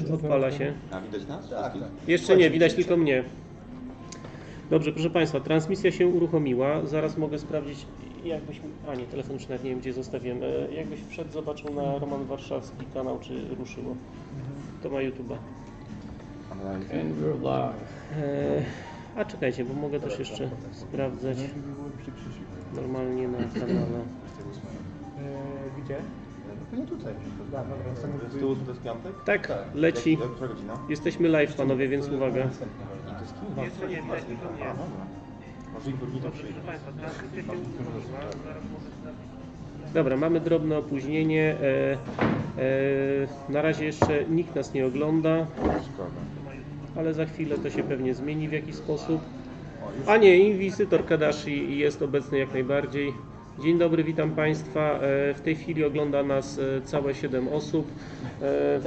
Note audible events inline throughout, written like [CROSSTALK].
już odpala się. A widać nas? Tak, tak. Jeszcze nie, widać tylko mnie. Dobrze, proszę Państwa, transmisja się uruchomiła. Zaraz mogę sprawdzić, jakbyśmy. A nie, telefon już nawet nie wiem, gdzie zostawiłem. E, Jakbyś wszedł, zobaczył na Roman Warszawski kanał, czy ruszyło. To ma YouTube'a. And we're live. E, A czekajcie, bo mogę też jeszcze sprawdzać normalnie na kanale. Gdzie? Tutaj. Dobra, Z tyłu to jest piątek? Tak, Tak, leci. Jak- Która godzina? Jesteśmy live, panowie, więc uwaga. Jeszcze nie. Może i górnika przyjdzie. Dobra, mamy drobne opóźnienie. E, e, na razie jeszcze nikt nas nie ogląda, Szkoda. ale za chwilę to się pewnie zmieni w jakiś sposób. A nie, inwizytor Kadashi jest obecny jak najbardziej. Dzień dobry, witam Państwa. E, w tej chwili ogląda nas e, całe 7 osób. E,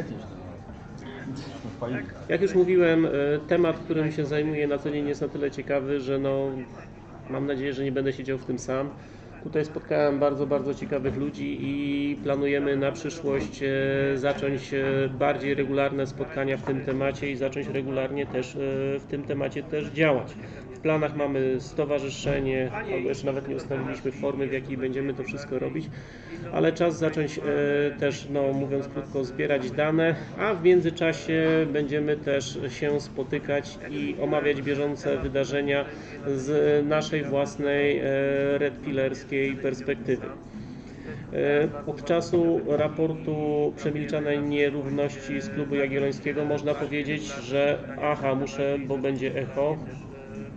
jak już mówiłem, temat, którym się zajmuję na co dzień jest na tyle ciekawy, że no, mam nadzieję, że nie będę siedział w tym sam. Tutaj spotkałem bardzo, bardzo ciekawych ludzi i planujemy na przyszłość e, zacząć e, bardziej regularne spotkania w tym temacie i zacząć regularnie też e, w tym temacie też działać. W planach mamy stowarzyszenie, albo jeszcze nawet nie ustaliliśmy formy, w jakiej będziemy to wszystko robić, ale czas zacząć też, no mówiąc krótko, zbierać dane, a w międzyczasie będziemy też się spotykać i omawiać bieżące wydarzenia z naszej własnej red pillerskiej perspektywy. E, Od czasu raportu przemilczanej nierówności z klubu jagiellońskiego można powiedzieć, że aha, muszę, bo będzie echo,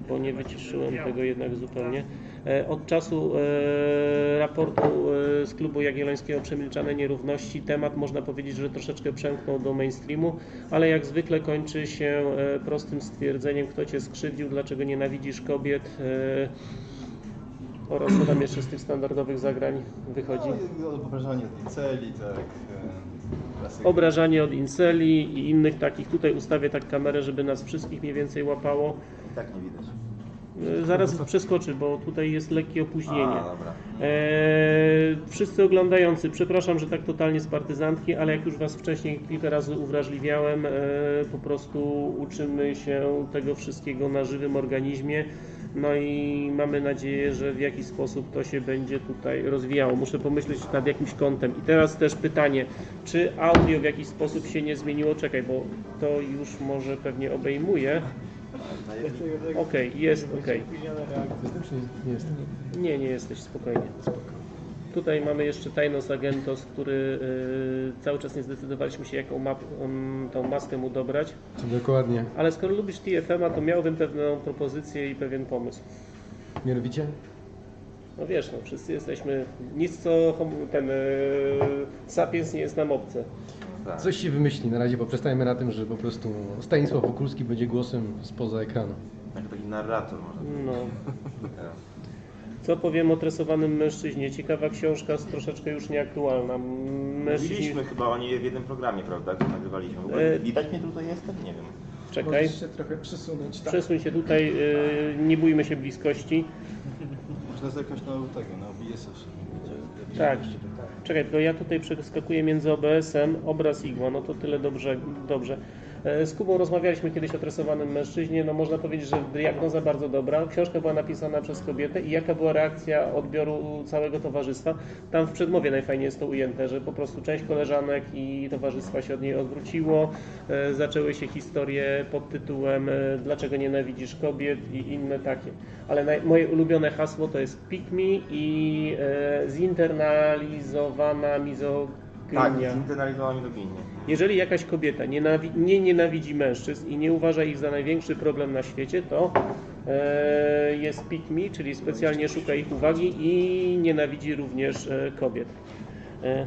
bo nie wyciszyłem tego jednak zupełnie. E, Od czasu e, raportu z klubu jagiellońskiego Przemilczane Nierówności temat można powiedzieć, że troszeczkę przemknął do mainstreamu, ale jak zwykle kończy się prostym stwierdzeniem, kto cię skrzywdził, dlaczego nienawidzisz kobiet oraz co tam jeszcze z tych standardowych zagrań wychodzi. No, obrażanie tej celi, tak. e, klasyka. Obrażanie od inceli i innych takich. Tutaj ustawię tak kamerę, żeby nas wszystkich mniej więcej łapało. I tak nie widać. E, Zaraz przeskoczy, bo tutaj jest lekkie opóźnienie. A, dobra. Eee, wszyscy oglądający, przepraszam, że tak totalnie z partyzantki, ale jak już Was wcześniej kilka razy uwrażliwiałem, e, po prostu uczymy się tego wszystkiego na żywym organizmie. No i mamy nadzieję, że w jakiś sposób to się będzie tutaj rozwijało. Muszę pomyśleć nad jakimś kątem. I teraz też pytanie, czy audio w jakiś sposób się nie zmieniło? Czekaj, bo to już może pewnie obejmuje. Okej, jest okej. Czy nie? Nie, nie jesteś, spokojnie. Tutaj mamy jeszcze Tajnos Agentos, który y, cały czas nie zdecydowaliśmy się, jaką map, tą maskę mu dobrać. Dokładnie? Ale skoro lubisz TFM-a, to miałbym pewną propozycję i pewien pomysł. Mianowicie? No wiesz, no, wszyscy jesteśmy, nic co ten y, sapiens nie jest nam obce. Tak. Coś się wymyśli. Na razie poprzestajmy na tym, że po prostu Stanisław Wokulski będzie głosem spoza ekranu. Jako taki narrator może. No. [LAUGHS] Co powiem o tresowanym mężczyźnie? Ciekawa książka, z troszeczkę już nieaktualna. Mężczyźni... Mówiliśmy chyba o niej w jednym programie, prawda, który nagrywaliśmy. W ogóle E, Widać mnie tutaj jestem? Nie wiem. Czekaj. Możesz się trochę przesunąć. Tak. Przesuń się tutaj, y, nie bójmy się bliskości. Można zerknąć na tego, na OBS-a. żeby- Tak. Czekaj, tylko ja tutaj przeskakuję między OBS-em, obraz igła, no to tyle dobrze. dobrze. E, Z Kubą rozmawialiśmy kiedyś o tresowanym mężczyźnie, no można powiedzieć, że diagnoza bardzo dobra. Książka była napisana przez kobietę i jaka była reakcja odbioru całego towarzystwa? Tam w przedmowie najfajniej jest to ujęte, że po prostu część koleżanek i towarzystwa się od niej odwróciło, e, zaczęły się historie pod tytułem e, Dlaczego nienawidzisz kobiet i inne takie. Ale naj, moje ulubione hasło to jest pick me i zinternalizowana Tak, mizoginia. zinternalizowała mnie do Jeżeli jakaś kobieta nienawi- nie nienawidzi mężczyzn i nie uważa ich za największy problem na świecie, to e, jest pick me, czyli specjalnie szuka ich uwagi i nienawidzi również e, kobiet. E,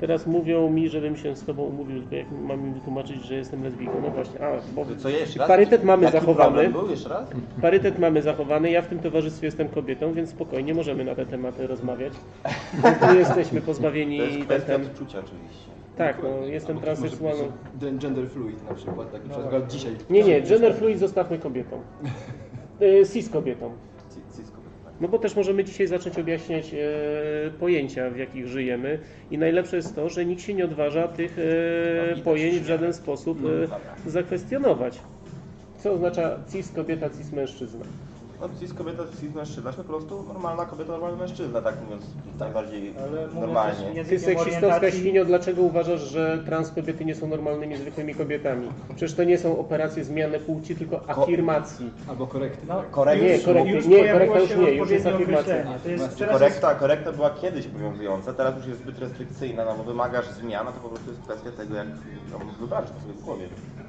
teraz mówią mi, żebym się z tobą umówił, tylko jak mam im wytłumaczyć, że jestem lesbijką. No właśnie, a, bo Co jeszcze raz? parytet mamy Jaki zachowany. problem był jeszcze raz? Parytet mamy zachowany, ja w tym towarzystwie jestem kobietą, więc spokojnie możemy na te tematy rozmawiać. Nie [LAUGHS] jesteśmy pozbawieni To jest ten, kwestia ten, odczucia oczywiście. Tak, no, jestem Albo może Gender fluid na przykład, tak na przykład dzisiaj. Nie, nie, gender fluid zostawmy kobietą. Y, [LAUGHS] Cis kobietą. No bo też możemy dzisiaj zacząć objaśniać e, pojęcia, w jakich żyjemy i najlepsze jest to, że nikt się nie odważa tych e, pojęć w żaden sposób e, zakwestionować. Co oznacza cis kobieta, cis mężczyzna? No, cis kobieta, cis mężczyzna, to po prostu normalna kobieta, normalny mężczyzna, tak mówiąc najbardziej Ale mówiąc normalnie. Ty seksistowska świnio, dlaczego uważasz, że trans kobiety nie są normalnymi, zwykłymi kobietami? Przecież to nie są operacje zmiany płci, tylko afirmacji. Albo korekty. no, tak. Korekta. Nie, już, korekty- już nie, korekta już nie, już jest afirmacja. jest, korekta, korekta była kiedyś obowiązująca, teraz już jest zbyt restrykcyjna, no bo wymagasz zmian, to po prostu jest kwestia tego, jak no, wybrać to sobie w głowie.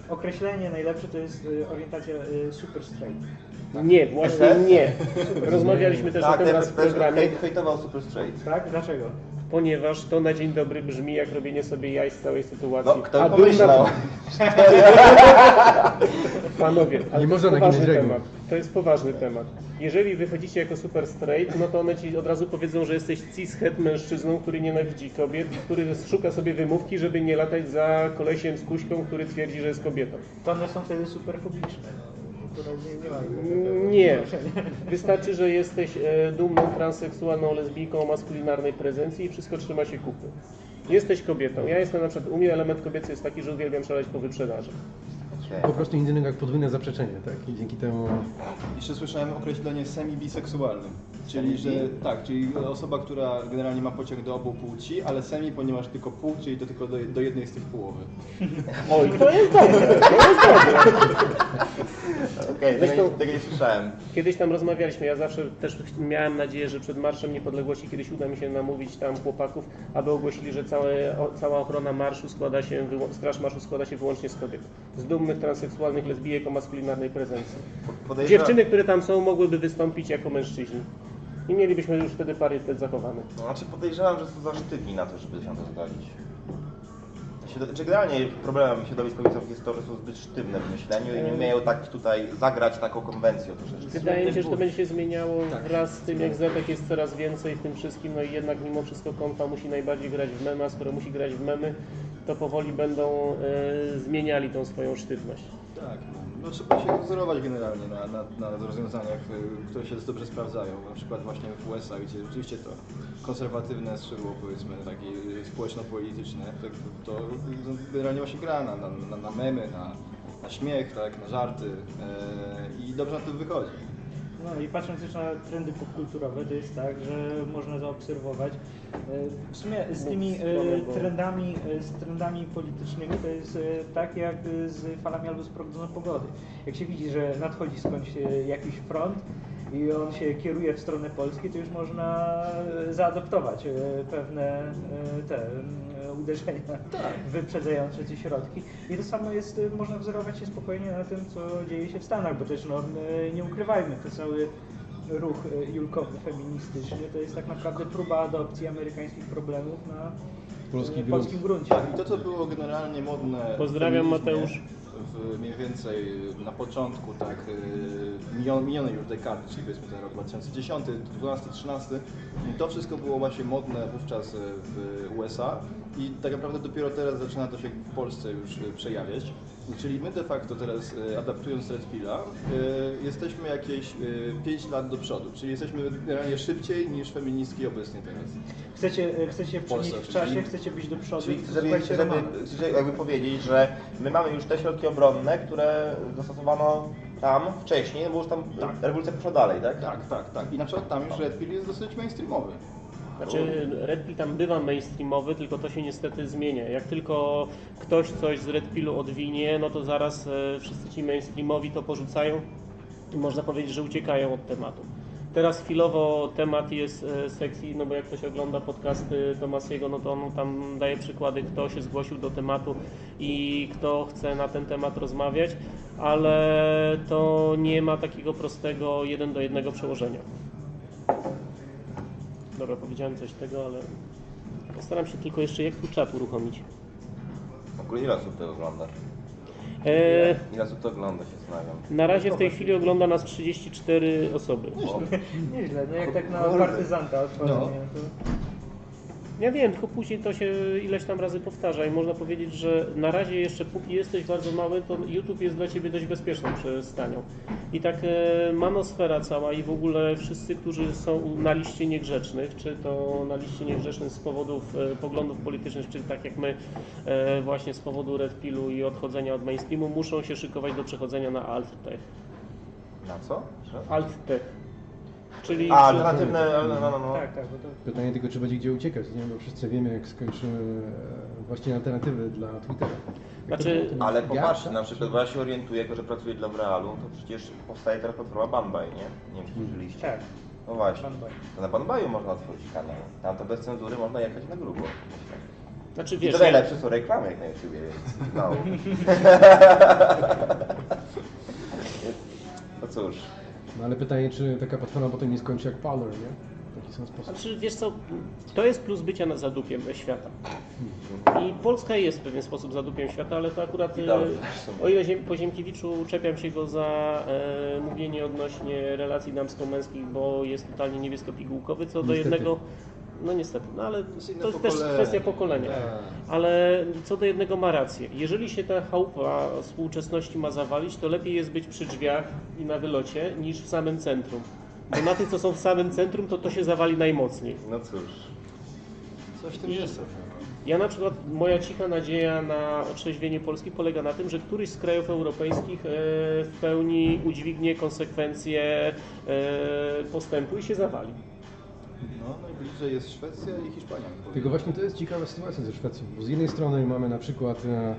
określenie najlepsze to jest y, orientacja y, super straight. Nie, właśnie SS? nie. Rozmawialiśmy też o Tak, tym ten raz w programie, hej- hejtował Super Straight. Tak? Dlaczego? ponieważ to na dzień dobry brzmi jak robienie sobie jaj z całej sytuacji. No, kto A pomyślał? na- [LAUGHS] Panowie, ale Nie to można poważny temat. To jest poważny temat. Jeżeli wychodzicie jako super straight, no to one ci od razu powiedzą, że jesteś cis-het mężczyzną, który nienawidzi kobiet i który szuka sobie wymówki, żeby nie latać za kolesiem z kuśką, który twierdzi, że jest kobietą. To one są wtedy super publiczne. Które nie. Wystarczy, że jesteś e, dumną transseksualną lesbijką o maskulinarnej prezencji i wszystko trzyma się kupy. Jesteś kobietą. Ja jestem na przykład, u mnie element kobiecy jest taki, że uwielbiam szaleć po wyprzedaży. Po prostu inny jak podwójne zaprzeczenie, tak? I dzięki temu Jeszcze słyszałem określenie semi-biseksualny. Czyli, że tak, czyli osoba, która generalnie ma pociąg do obu płci, ale semi, ponieważ tylko pół, czyli to tylko do, do jednej z tych połowy. Oj, to jest dobre, to jest dobre. Okej, tego, Zresztą- nie- tego nie słyszałem. Kiedyś tam rozmawialiśmy, ja zawsze też miałem nadzieję, że przed Marszem Niepodległości kiedyś uda mi się namówić tam chłopaków, aby ogłosili, że całe, o, cała ochrona marszu składa się, straż marszu składa się wyłącznie z kobiet. Z dumnych transseksualnych lesbijek o maskulinarnej prezencji. Podejrzewam- Dziewczyny, które tam są, mogłyby wystąpić jako mężczyźni. I mielibyśmy już wtedy parytet zachowany. No, znaczy podejrzewam, że są za sztywni na to, żeby się to zgodzić. Czy generalnie problemem środowisk kobiecych jest to, że są zbyt sztywne w myśleniu i nie umieją tak tutaj zagrać taką konwencją troszeczkę. Wydaje mi się, że to będzie się zmieniało wraz z tym, jak zetek jest coraz więcej w tym wszystkim, no i jednak mimo wszystko konfa musi najbardziej grać w memy, a skoro musi grać w memy, to powoli będą e, zmieniali tą swoją sztywność. Tak, no trzeba się wzorować generalnie na, na, na rozwiązaniach, y, które się dobrze sprawdzają. Na przykład właśnie w USA, gdzie rzeczywiście to konserwatywne skrzydło, powiedzmy, takie y, społeczno-polityczne, tak, to generalnie właśnie gra na, na, na, memy, na, na śmiech, tak, na żarty e, i dobrze na to wychodzi. No i patrząc też na trendy popkulturowe, to jest tak, że można zaobserwować e, w sumie z tymi e, trendami, e, z trendami politycznymi to jest tak jak z falami albo z prognozą pogody. Jak się widzi, że nadchodzi skądś jakiś front i on się kieruje w stronę Polski, to już można e, zaadoptować e, pewne e, te uderzenia wyprzedzające te środki. I to samo jest, można wzorować się spokojnie na tym, co dzieje się w Stanach, bo też no, nie ukrywajmy, to cały ruch julkowy, feministyczny, to jest tak naprawdę próba adopcji amerykańskich problemów na Polski grunt. polskim gruncie. Tak, i to co było generalnie modne. w Pozdrawiam, Mateusz. W, mniej więcej na początku, tak, y, minion- minionej już dekady, czyli powiedzmy ten rok 2010, 12, 13, to wszystko było właśnie modne wówczas y, w USA i tak naprawdę dopiero teraz zaczyna to się w Polsce już y, przejawiać. Czyli my de facto teraz y, adaptując Red Pilla, y, jesteśmy jakieś 5 lat do przodu, czyli jesteśmy generalnie szybciej niż feministki obecnie teraz. Chcecie, e, chcecie przenieść w czasie, chcecie być do przodu, Czyli to żeby, jakby powiedzieć, że my mamy już te środki obronne, które zastosowano tam wcześniej, bo już tam rewolucja poszła dalej, tak? Tak, tak, tak. I na przykład tam już Red Pill jest dosyć mainstreamowy. Znaczy Red Pill tam bywa mainstreamowy, tylko to się niestety zmienia. Jak tylko ktoś coś z Red Pillu odwinie, no to zaraz e, wszyscy ci mainstreamowi to porzucają i można powiedzieć, że uciekają od tematu. Teraz chwilowo temat jest e, sexy, no bo jak ktoś ogląda podcasty Tomasiego, no to on tam daje przykłady, kto się zgłosił do tematu i kto chce na ten temat rozmawiać, ale to nie ma takiego prostego jeden do jednego przełożenia. Dobra, powiedziałem coś tego, ale postaram się tylko jeszcze jak tu czat uruchomić. W ogóle ile osób to ogląda? Eee, Ile osób to ogląda się zastanawiam. na razie w tej chwili ogląda nas 34 osoby. Nieźle, no jak tak na partyzanta otworzenie. No. To... Ja wiem, tylko później to się ileś tam razy powtarza i można powiedzieć, że na razie jeszcze póki jesteś bardzo mały, to YouTube jest dla Ciebie dość bezpieczną przystanią. I tak e, manosfera cała i w ogóle wszyscy, którzy są na liście niegrzecznych, czy to na liście niegrzecznych z powodów e, poglądów politycznych, czy tak jak my e, właśnie z powodu Red Pillu i odchodzenia od mainstreamu, muszą się szykować do przechodzenia na alt-tech. Na co? Alt-tech. Czyli A, alternatywne, no, no, no, no. Tak, tak, bo to Pytanie tylko, czy będzie gdzie uciekać, nie? Bo wszyscy wiemy, jak skończyły e, właśnie alternatywy dla Twittera. Jak Znaczy- Ale popatrzcie, na przykład, bo ja się orientuję, jako że pracuję dla Realu, to przecież powstaje teraz platforma Banbaj, nie? Nie wiem, czy słyszeliście. tak. No właśnie. To na Banbaju można otworzyć kanał. Tam to bez cenzury można jechać na grubo. Znaczy I wiesz, to ja- najlepsze są reklamy jak na YouTubie, więc no. [LAUGHS] No cóż. No ale pytanie, czy taka platforma potem nie skończy jak Parler, nie? W taki sam sposób. Znaczy, wiesz co, to jest plus bycia na zadupiem świata. I Polska jest w pewien sposób zadupiem świata, ale to akurat, e, o ile Ziem, po Ziemkiewiczu czepiam się go za e, mówienie odnośnie relacji damsko-męskich, bo jest totalnie niebiesko-pigułkowy, co do Niestety. jednego, no niestety, no ale to jest też kwestia pokolenia. Tak. Ale co do jednego ma rację. Jeżeli się ta chałupa współczesności ma zawalić, to lepiej jest być przy drzwiach i na wylocie niż w samym centrum. Bo na tych, co są w samym centrum, to to się zawali najmocniej. No cóż. Coś w tym I- jest. Ja na przykład, moja cicha nadzieja na otrzeźwienie Polski polega na tym, że któryś z krajów europejskich e, w pełni udźwignie konsekwencje e, postępu i się zawali. No, najbliżej jest Szwecja i Hiszpania. Tylko właśnie to jest ciekawa sytuacja ze Szwecją, bo z jednej strony mamy na przykład e,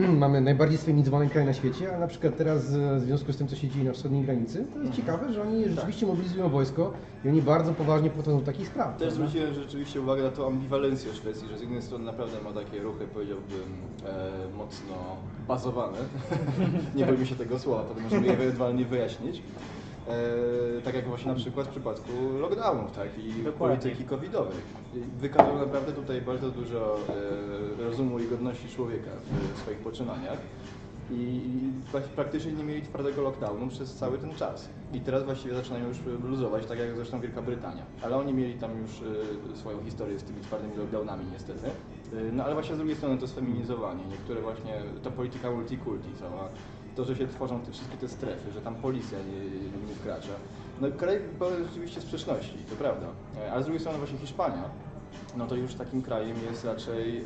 [CLEARS THROAT] mamy najbardziej sfeminizowany kraj na świecie, a na przykład teraz e, w związku z tym, co się dzieje na wschodniej granicy, to jest ciekawe, że oni rzeczywiście mobilizują wojsko i oni bardzo poważnie podchodzą do takich spraw. Też prawda? zwróciłem rzeczywiście uwagę na tą ambiwalencję Szwecji, że z jednej strony naprawdę ma takie ruchy, powiedziałbym, e, mocno bazowane. [LAUGHS] Nie boimy się tego słowa, potem możemy je ewentualnie wyjaśnić. E, tak jak właśnie na przykład w przypadku lockdownów tak, i Dokładnie. polityki covidowej. I Wykazują naprawdę tutaj bardzo dużo e, rozumu i godności człowieka w, w swoich poczynaniach. I, i pra- praktycznie nie mieli twardego lockdownu przez cały ten czas. I teraz właściwie zaczynają już luzować, tak jak zresztą Wielka Brytania. Ale oni mieli tam już y, swoją historię z tymi twardymi lockdownami niestety. Y, no ale właśnie z drugiej strony to sfeminizowanie, niektóre właśnie, ta polityka multikulti cała, to, że się tworzą te wszystkie te strefy, że tam policja nie, nie wkracza. No kraj pełen rzeczywiście sprzeczności, to prawda. E, Ale z drugiej strony właśnie Hiszpania, no to już takim krajem jest raczej, e,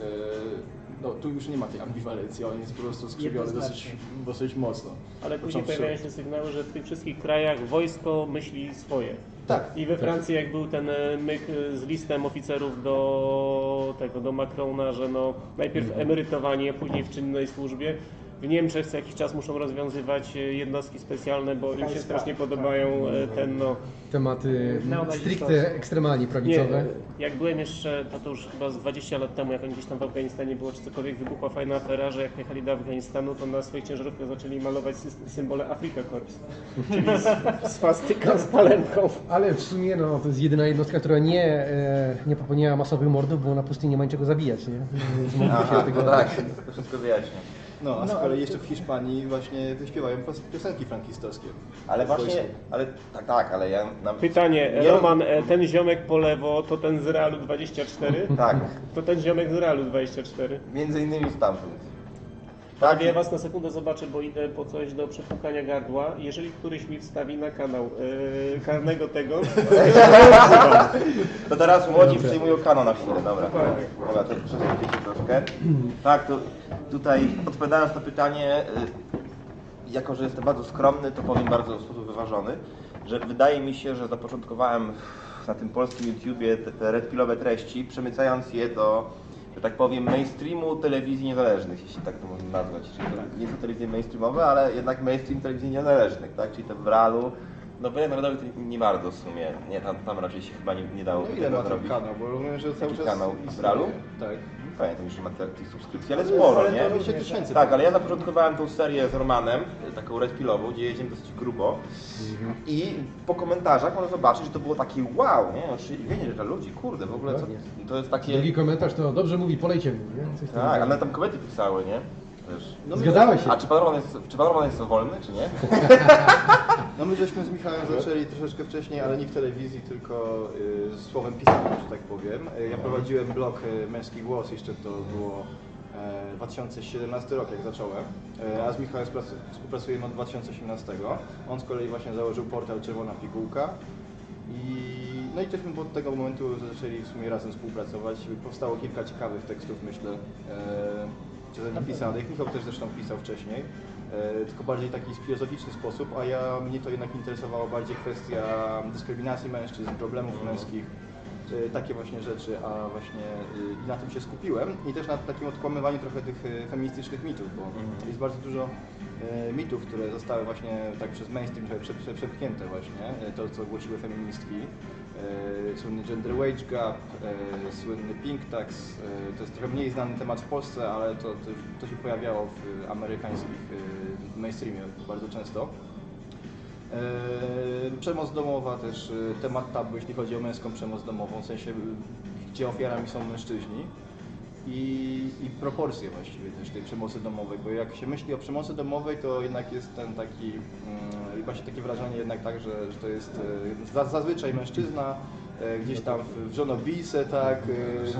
no tu już nie ma tej ambiwalencji, on jest po prostu skrzywiony dosyć, dosyć mocno. Ale później Począwszy- pojawiają się sygnały, że w tych wszystkich krajach wojsko myśli swoje. Tak. I we Francji jak był ten e, myk z listem oficerów do tego, do Macrona, że no najpierw Mhm. emerytowanie, później w czynnej służbie. W Niemczech co jakiś czas muszą rozwiązywać e, jednostki specjalne, bo im się strasznie podobają e, ten no. Tematy Neonazistowskie. stricte ekstremalnie Nie, prawicowe. jak byłem jeszcze, to, to już chyba z 20 lat temu, jak oni gdzieś tam w Afganistanie było, czy cokolwiek wybuchła fajna afera, że jak jechali do Afganistanu, to na swoich ciężarówkach zaczęli malować sy- symbole Afrika Corps. Czyli swastyka z palemką. Ale w sumie no, to jest jedyna jednostka, która nie, e, nie popełniała masowych mordów, bo na pustyni nie ma niczego zabijać, nie? Aha, tego... no tak, to wszystko wyjaśnia. No, a z No, kolei jeszcze w Hiszpanii właśnie śpiewają pos- piosenki frankistowskie. Ale właśnie, ale tak, tak, ale ja... Na, Pytanie, nie Roman, e, ten ziomek po lewo, to ten z Realu 24? Tak, To ten ziomek z Realu 24. między innymi stamtąd. Tak, ja was na sekundę zobaczę, bo idę po coś do przepłukania gardła. Jeżeli któryś mi wstawi na kanał yy, karnego tego, To teraz młodzi przyjmują kanon na chwilę, dobra. Dobra, to przesuńcie się troszkę. Tak, to tutaj odpowiadając na pytanie, y, jako że jestem bardzo skromny, to powiem bardzo w sposób wyważony, że wydaje mi się, że zapoczątkowałem na tym polskim YouTubie te, te redpilowe treści, przemycając je do, że tak powiem, mainstreamu telewizji niezależnych, jeśli tak to można nazwać. Czyli to nie są telewizje mainstreamowe, ale jednak mainstream telewizji niezależnych, tak? Czyli te w realu. No w narodowy to nie bardzo w sumie. Nie, tam, tam raczej się chyba nie, nie dało No ile tego ma ten zrobić. kanał, bo rozumiem, że cały Taki czas kanał w istnieje. Realu? Tak. Pamiętam że ma tych subskrypcji, ale sporo, ale to nie? również, 200 tysięcy. Tak, ale ja zapoczątkowałem tą serię z Romanem, taką redpilową, gdzie jedziemy dosyć grubo i po komentarzach można zobaczyć, że to było takie wow, nie? Oczywiście że dla ludzi, kurde, w ogóle co, to jest takie... Drugi komentarz to dobrze mówi, polejcie mu, nie? Coś. Tak, ale tam kobiety pisały, nie? Też. No my- Zgadałeś się. A czy pan Roman jest, czy pan Roman jest wolny, czy nie? [LAUGHS] No my żeśmy z Michałem zaczęli troszeczkę wcześniej, ale nie w telewizji, tylko y, z słowem pisanym, że tak powiem. Y, Ja prowadziłem blog y, Męski Głos, jeszcze to było e, 2017 rok, jak zacząłem, E, a z Michałem współprac- współpracujemy od 2018. On z kolei właśnie założył portal Czerwona Pigułka. I, no i żeśmy od tego momentu zaczęli w sumie razem współpracować. Powstało kilka ciekawych tekstów, myślę, e, przeze mnie pisanych. Michał też zresztą pisał wcześniej, e, tylko bardziej taki filozoficzny sposób, a ja mnie to jednak interesowała bardziej kwestia dyskryminacji mężczyzn, problemów męskich, e, takie właśnie rzeczy, a właśnie e, i na tym się skupiłem i też na takim odkłamywaniu trochę tych feministycznych mitów, bo jest bardzo dużo mitów, które zostały właśnie tak przez mainstream trochę prze, prze, przepchnięte właśnie, to co głosiły feministki. E, Słynny gender wage gap, e, słynny pink tax, e, to jest trochę mniej znany temat w Polsce, ale to, to, to się pojawiało w amerykańskich mainstreamie bardzo często. Przemoc domowa też temat tabu, jeśli chodzi o męską przemoc domową, w sensie gdzie ofiarami są mężczyźni i, i proporcje właściwie też tej przemocy domowej, bo jak się myśli o przemocy domowej, to jednak jest ten taki, chyba się takie wrażenie jednak tak, że, że to jest e, za- zazwyczaj mężczyzna, e, gdzieś tam w, w żonobijce, tak,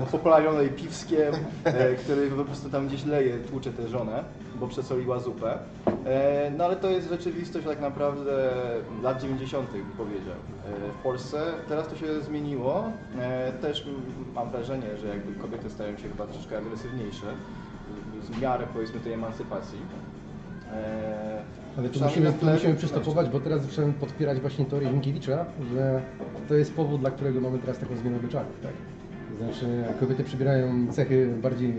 e, poplamionej piwskiem, e, który po prostu tam gdzieś leje, tłucze tę żonę, bo przesoliła zupę. E, No ale to jest rzeczywistość tak naprawdę lat 90. bym powiedział e, w Polsce. Teraz to się zmieniło. E, Też mam wrażenie, że jakby kobiety stają się chyba troszkę agresywniejsze w miarę powiedzmy tej emancypacji. Ale tu musimy, na tu musimy przystopować, bo teraz zacząłem podpierać właśnie teorię Minkiewicza, że to jest powód, dla którego mamy teraz taką zmianę obyczajów, tak? Znaczy kobiety przybierają cechy bardziej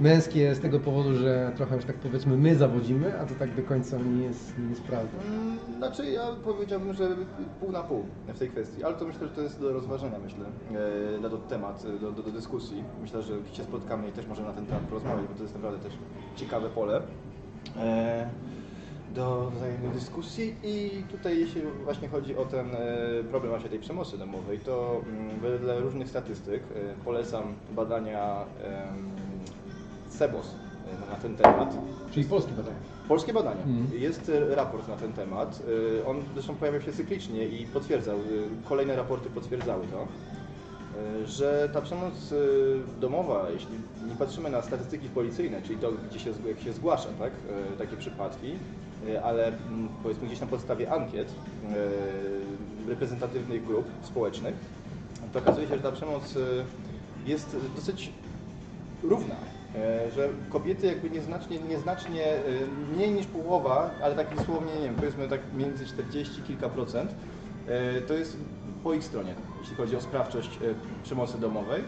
męskie z tego powodu, że trochę, że tak powiedzmy, my zawodzimy, a to tak do końca nie jest, nie jest prawda. Mm, Znaczy ja powiedziałbym, że pół na pół w tej kwestii, ale to myślę, że to jest do rozważenia, myślę, e, na to temat, e, do, do, do dyskusji. Myślę, że się spotkamy i też możemy na ten temat porozmawiać, bo to jest naprawdę też ciekawe pole e, do wzajemnej dyskusji i tutaj jeśli właśnie chodzi o ten problem właśnie tej przemocy domowej, to mm, wedle różnych statystyk polecam badania CEBOS e, na ten temat. Czyli polskie badania. Polskie badania. Mhm. Jest e, raport na ten temat. E, On zresztą pojawiał się cyklicznie i potwierdzał, kolejne raporty potwierdzały to, że ta przemoc domowa, jeśli nie patrzymy na statystyki policyjne, czyli to, gdzie się, jak się zgłasza tak, takie przypadki, ale mm, powiedzmy gdzieś na podstawie ankiet reprezentatywnych grup społecznych, to okazuje się, że ta przemoc jest dosyć równa. E, Że kobiety jakby nieznacznie, nieznacznie e, mniej niż połowa, ale tak dosłownie, nie wiem, powiedzmy tak między 40 kilka procent, e, to jest po ich stronie, jeśli chodzi o sprawczość przemocy domowej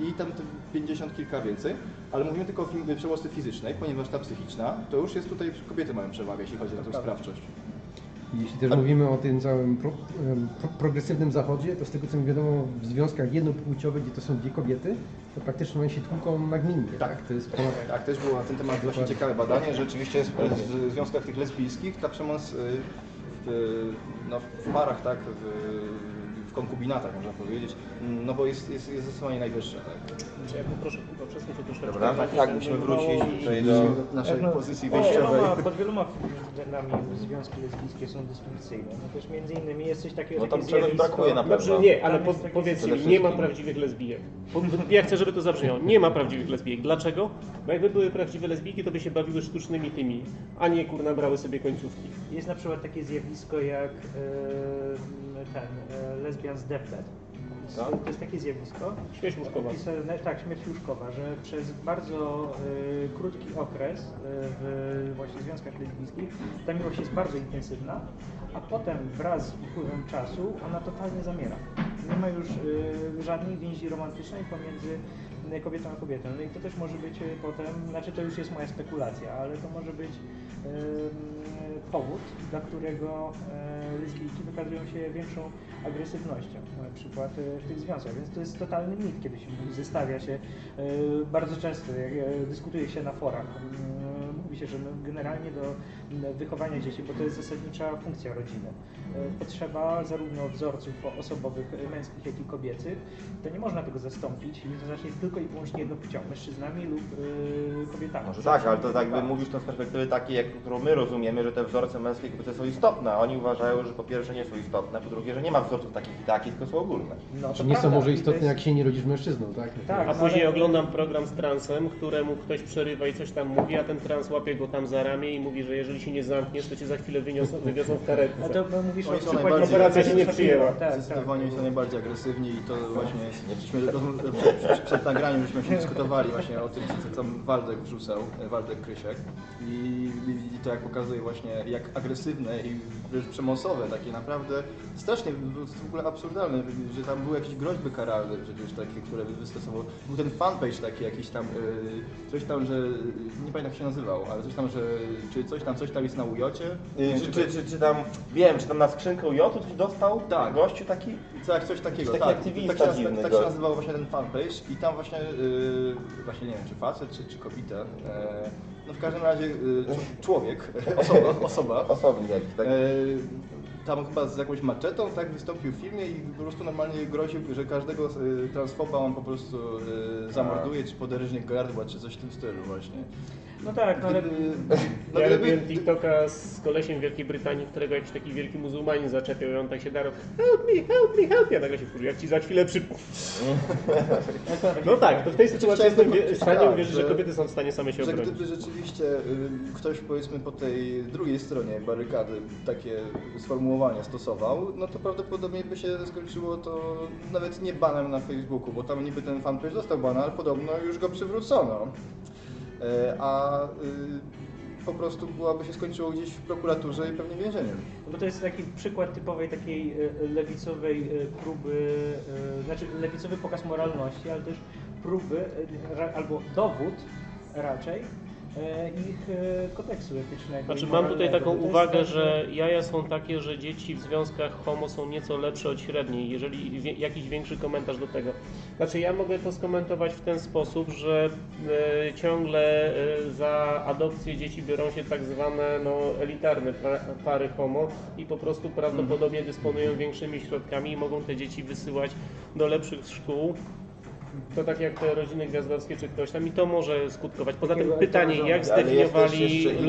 i tam te 50 kilka więcej, ale mówimy tylko o przemocy fizycznej, ponieważ ta psychiczna, to już jest tutaj, kobiety mają przewagę, jeśli chodzi o tą sprawczość. Jeśli też mówimy o tym całym pro, pro, progresywnym zachodzie, to z tego co mi wiadomo, w związkach jednopłciowych, gdzie to są dwie kobiety, to praktycznie one się tłuką nagminnie, tak? Tak. To jest ponad... Tak, też było na ten temat właśnie ciekawe badanie, że rzeczywiście jest w związkach tych lesbijskich ta przemoc y, w, no, w parach, tak, w, w konkubinatach można powiedzieć, no bo jest, jest, jest zdecydowanie najwyższa. Tak. Ja poproszę troszeczkę. Dobra, tak, tak, wrócić i- tutaj do... Naszej No, pozycji pod wyjściowej. wieloma, pod wieloma względami związki lesbijskie są dysfunkcyjne. No też między innymi jest coś takiego No tam takie czegoś brakuje na pewno. Dobrze, nie, ale po, powiedzcie mi, nie ma prawdziwych lesbijek. Ja chcę, żeby to zabrzmiało. Nie ma prawdziwych lesbijek. Dlaczego? Bo jakby były prawdziwe lesbijki, to by się bawiły sztucznymi tymi, a nie kurna brały sobie końcówki. Jest na przykład takie zjawisko jak ten e, lesbian z. Co? To jest takie zjawisko. Śmierć łóżkowa. Opisane, tak, śmierć łóżkowa, że przez bardzo e, krótki okres e, w właśnie związkach lesbijskich ta miłość jest bardzo intensywna, a potem wraz z upływem czasu ona totalnie zamiera. Nie ma już e, żadnej więzi romantycznej pomiędzy kobietą a kobietą. No i to też może być e, potem, znaczy to już jest moja spekulacja, ale to może być em, powód, dla którego e, lesbijki wykazują się większą agresywnością, na przykład e, w tych związkach. Więc to jest totalny mit, kiedy się zestawia się e, bardzo często, e, dyskutuje się na forach. Mówi się, że no generalnie do wychowania dzieci, bo to jest zasadnicza funkcja rodziny, e, potrzeba zarówno wzorców osobowych, e, męskich, jak i kobiecych, to nie można tego zastąpić i to znaczy jest tylko i wyłącznie jednopłcią, mężczyznami lub e, kobietami. Może tak, ale to jakby mówisz to z perspektywy takiej, jak, którą my rozumiemy, że te wzorce męskie i kobiece są istotne, a oni uważają, że po pierwsze nie są istotne, po drugie, że nie ma wzorców takich i takich, tylko są ogólne. No, to Czy nie są prawda. może I to istotne, jest- jak się nie rodzisz mężczyzną, tak? Tak, A później ale- oglądam program z transem, któremu ktoś przerywa i coś tam mówi, a ten trans łapie go tam za ramię i mówi, że jeżeli się nie zamkniesz, to cię za chwilę wyniosą, wywiozą w A karetce. to no, mówisz o przykładzie Operacja się nie przyjęła. Tak, tak. Zdecydowanie są najbardziej agresywni i to właśnie żeśmy przed, nagraniem żeśmy się dyskutowali właśnie o tym, co tam Waldek wrzucał, e, Waldek Krysiek i, to jak pokazuje właśnie jak agresywne i przemocowe, takie naprawdę strasznie w ogóle absurdalne, że tam były jakieś groźby karalne przecież takie, które wystosował. Był ten fanpage taki jakiś tam, y, coś tam, że nie pamiętam jak się nazywał, ale coś tam, że czy coś tam, coś tam jest na ujocie. Yy, czy, czy, czy, czy tam, wiem, czy tam na skrzynkę Jotu coś dostał? Tak. Gościu taki? Tak, coś takiego, Taki tak. aktywista tak, się, tak, tak się nazywał właśnie ten fanpage i tam właśnie, yy, właśnie nie wiem, czy facet, czy, czy kobieta, e, no w każdym razie yy, człowiek, [LAUGHS] osoba, osoba Osobnik jakiś, tak? Tam chyba z jakąś maczetą tak wystąpił w filmie i po prostu normalnie groził, że każdego e, transfoba on po prostu e, zamorduje, czy poderżnie gardła, czy coś w tym stylu właśnie. No tak, no ale Gdyby, no Ja gdyby, robiłem TikToka z kolesiem w Wielkiej Brytanii, którego jakiś taki wielki muzułmanin zaczepiał i on tak się darł help me, help me, help me, a nagle się wkurzył, jak ci za chwilę przy... No tak, to w tej sytuacji jestem w stanie tak, uwierzyć, że że- kobiety są w stanie same się że obronić. gdyby rzeczywiście y, ktoś powiedzmy po tej drugiej stronie barykady takie sformułowanie stosował, no to prawdopodobnie by się skończyło to nawet nie banem na Facebooku, bo tam niby ten fanpage dostał bana, ale podobno już go przywrócono. E, A y, po prostu byłaby się skończyło gdzieś w prokuraturze i pewnie więzieniem. No bo to jest taki przykład typowej takiej e, lewicowej e, próby, znaczy lewicowy pokaz moralności, ale też próby, albo dowód raczej ich e, kodeksu etycznego. Znaczy mam tutaj taką uwagę, że jaja są takie, że dzieci w związkach homo są nieco lepsze od średniej, jeżeli wie, jakiś większy komentarz do tego. Znaczy ja mogę to skomentować w ten sposób, że e, ciągle e, za adopcję dzieci biorą się tak zwane no, elitarne pary homo i po prostu prawdopodobnie dysponują większymi środkami i mogą te dzieci wysyłać do lepszych szkół. To tak jak te rodziny gwiazdowskie czy ktoś tam i to może skutkować. Poza tym pytanie, jak zdefiniowali